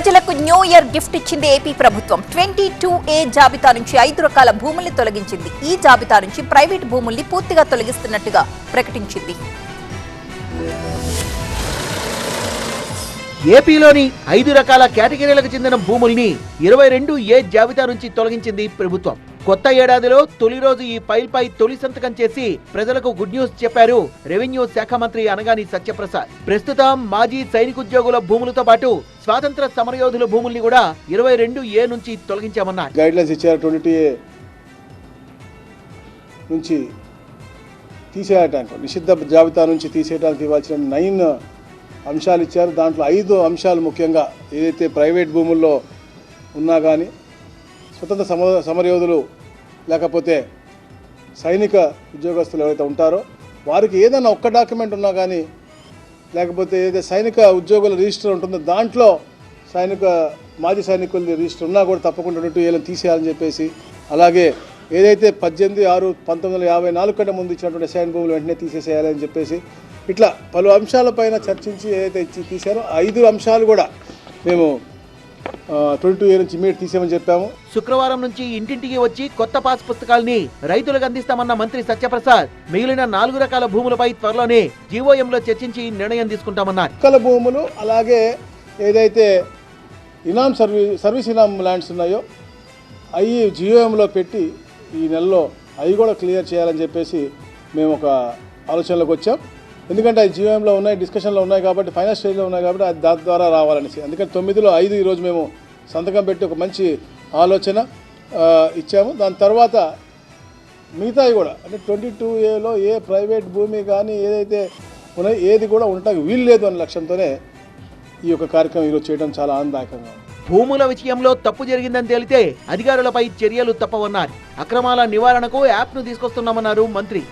ప్రజలకు new year gift ఇచ్చింది AP ప్రభుత్వం. ట్వంటీ టూ ఏ జాబితా నుంచి ఐదు రకాల భూముల్ని తొలగించింది. ఈ జాబితా నుంచి ప్రైవేట్ భూముల్ని పూర్తిగా తొలగిస్తున్నట్టుగా ప్రకటించింది. ఏపీలోని ఐదు రకాల కేటగిరీలకు చెందిన భూముల్ని ఇరవై రెండు ఏ జాబితా నుంచి తొలగించింది ప్రభుత్వం. కొత్త ఏడాదిలో తొలి రోజు ఈ ఫైల్పై తొలి సంతకం చేసి ప్రజలకు గుడ్ న్యూస్ చెప్పారు రెవెన్యూ శాఖ మంత్రి అనగాని సత్యప్రసాద్. ప్రస్తుతం మాజీ సైనికోద్యోగుల భూములతో పాటు స్వాతంత్ర సమరయోధుల భూముల్ని కూడా ఇరవై రెండు ఏ నుంచి తొలగించామన్నారు. గైడ్లైన్స్ ఇచ్చారు ట్వంటీ నుంచి తీసేయటానికి నిషిద్ధ జాబితా నుంచి తీసేయడానికి ఇవ్వాల్సిన నైన్ అంశాలు ఇచ్చారు. దాంట్లో ఐదు అంశాలు ముఖ్యంగా ఏదైతే ప్రైవేట్ భూముల్లో ఉన్నా కానీ స్వతంత్ర సమ సమరయోధులు లేకపోతే సైనిక ఉద్యోగస్తులు ఎవరైతే ఉంటారో వారికి ఏదైనా ఒక్క డాక్యుమెంట్ ఉన్నా కానీ లేకపోతే ఏదైతే సైనిక ఉద్యోగుల రిజిస్టర్ ఉంటుందో దాంట్లో సైనిక మాజీ సైనికుల రిజిస్టర్ ఉన్నా కూడా తప్పకుండా రెండు ఏళ్ళని తీసేయాలని చెప్పేసి అలాగే ఏదైతే పద్దెనిమిది ఆరు పంతొమ్మిది వందల యాభై నాలుగు కంటే ముందు ఇచ్చినటువంటి సైన్ భూములు వెంటనే తీసేసేయాలని చెప్పేసి ఇట్లా పలు అంశాలపైన చర్చించి ఏదైతే ఇచ్చి తీశారో ఐదు అంశాలు కూడా మేము ట్వంటీ టూ నుంచి ఇమీడియట్ తీసేయమని చెప్పాము. శుక్రవారం నుంచి ఇంటింటికి వచ్చి కొత్త పాస్ పుస్తకాల్ని రైతులకు అందిస్తామన్న మంత్రి సత్యప్రసాద్ మిగిలిన నాలుగు రకాల భూములపై త్వరలోనే జీవోఎంలో చర్చించి నిర్ణయం తీసుకుంటామన్నారు. మొక్కల భూములు అలాగే ఏదైతే ఇనాం సర్వీ సర్వీస్ ఇనాం ల్యాండ్స్ ఉన్నాయో అవి జియోఎంలో పెట్టి ఈ నెలలో అవి కూడా క్లియర్ చేయాలని చెప్పేసి మేము ఒక ఆలోచనలోకి వచ్చాం. ఎందుకంటే అది జియోఎంలో ఉన్నాయి డిస్కషన్లో ఉన్నాయి కాబట్టి ఫైనల్ స్టేజ్లో ఉన్నాయి కాబట్టి అది దాని ద్వారా రావాలనేసి. అందుకని తొమ్మిదిలో ఐదు ఈరోజు మేము సంతకం పెట్టి ఒక మంచి ఆలోచన ఇచ్చాము. దాని తర్వాత మిగతావి కూడా అంటే ట్వంటీ టూ ఏలో ఏ ప్రైవేట్ భూమి కానీ ఏదైతే ఉన్నాయో ఏది కూడా ఉండటానికి వీలు లేదు అనే లక్ష్యంతోనే ఈ యొక్క కార్యక్రమం ఈరోజు చేయడం చాలా ఆనందదాయకంగా భూముల విషయంలో తప్పు జరిగిందని తేలితే అధికారులపై చర్యలు తప్పవన్నారు. అక్రమాల నివారణకు యాప్ను తీసుకొస్తున్నామన్నారు మంత్రి.